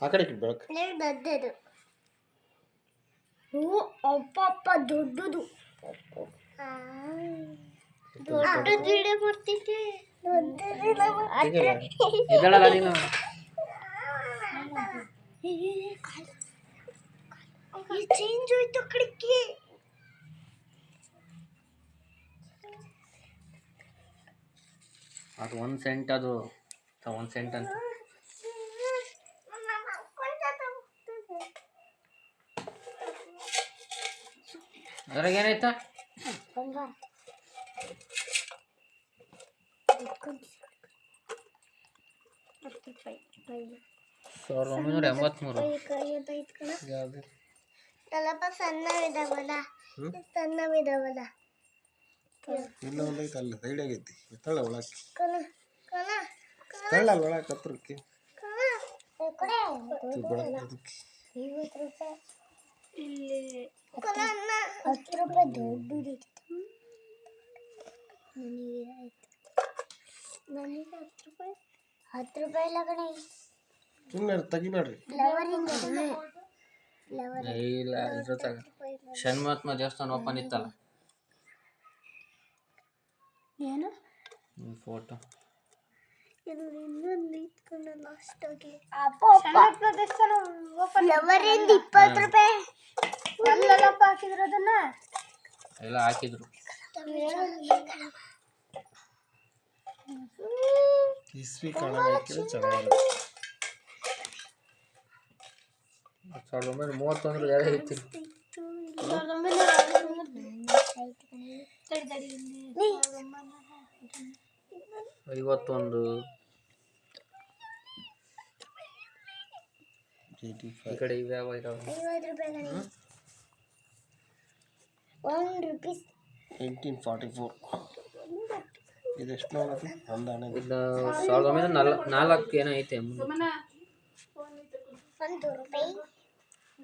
ಆ ಕಡೆ ಇಟ್ಟು ಬೆಳಕು ದೊಡ್ಡದು. ಹ್ಞೂ ಅಪ್ಪಪ್ಪ ಅಪ್ಪ ದೊಡ್ಡದು. ದೊಡ್ಡದು ವಿಡಿಯೋ ಮಾಡ್ತಿದ್ದೆ ಇದ್ದಾಳಲ್ಲ ನೀನು? ಚೇಂಜ್ ಹೋಯ್ತು ಕಡೆಗೆ. ಅದು ಒಂದು ಸೆಂಟ್ ಅದು. ಒಂದು ಸೆಂಟ್ ಅಂತ. ಅದ್ರಾಗ ಏನಾಯ್ತಾ? ಸಾವಿರದ ಒಂಬೈನೂರ ಎಂಬತ್ಮೂರು. ಯಾವ್ದು? ಸ್ವಲ್ಪ ಸಣ್ಣವಿದಾವಲ್ಲ ಸಣ್ಣವಿದಾವಲ್ಲ ಒಂದು ಐತೆ ಅಲ್ಲಿ ಸೈಡ್ ಆಗೈತಿ. ಒಳಕ್ಕೆ ಒಳಕ್ಕೆ ಹತ್ರಕ್ಕೆ. ಇಲ್ಲಿ ಹತ್ತು ರೂಪಾಯಿ ದೊಡ್ಡದು ನನಗೆ ಆಯ್ತು. ನನಗೆ ಹತ್ತು ರೂಪಾಯಿ. ಹತ್ತು ರೂಪಾಯಿ ಇಲ್ಲ ಕಣೆ ಸುಮ್ಮನೆ ತೆಗಿಬೇಡ್ರಿ ಲವರಿಂದ ಲವರ್ ಇಲ್ಲ ಇದ್ರ ತಗ. ಷಣ್ಮಹಾತ್ಮ ದೇವಸ್ಥಾನ ಓಪನ್ ಇತ್ತಲ್ಲ? ಏನು? ಫೋಟೋ. ಇದು ಇನ್ನೊಂದು ಇಟ್ಕೊಂಡ ಲಾಸ್ಟ್ ಆಗಿ. ಲವರಿಂದ ಇಪ್ಪತ್ತು ರೂಪಾಯಿ. ಅಲ್ಲಲ್ಲಪ್ಪ ಹಾಕಿದ್ರು ಅದನ್ನ? ಎಲ್ಲ ಹಾಕಿದ್ರು. ಇಸ್ವಿ ಕಾಣ ಹಾಕಿದ್ರೆ ಚೆನ್ನಾಗಿರುತ್ತೆ ಸಾವಿರದ ಒಂಬೈನೂರ ಮೂವತ್ತೊಂದರ ಯಾರೇ ಐತಿ ಐವತ್ತೊಂದು. ಈ ಕಡೆ ಇವ್ಯಾವ ಇದಾವೆ? One rupees eighteen forty four ಇದೆಷ್ಟು ನೋಡೋದು ಒಂದು ಹಣ ಇದು ಸಾವಿರದ ಒಂಬೈನೂರ ನಲ್ ನಾಲ್ಕು ಏನೋ ಐತೆ ಒಂದು ರೂಪಾಯಿ.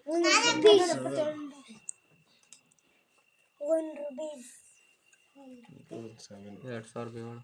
ಒಂದು ರುಪೀಸ್ ಎರಡು ಸಾವಿರದ ಏಳು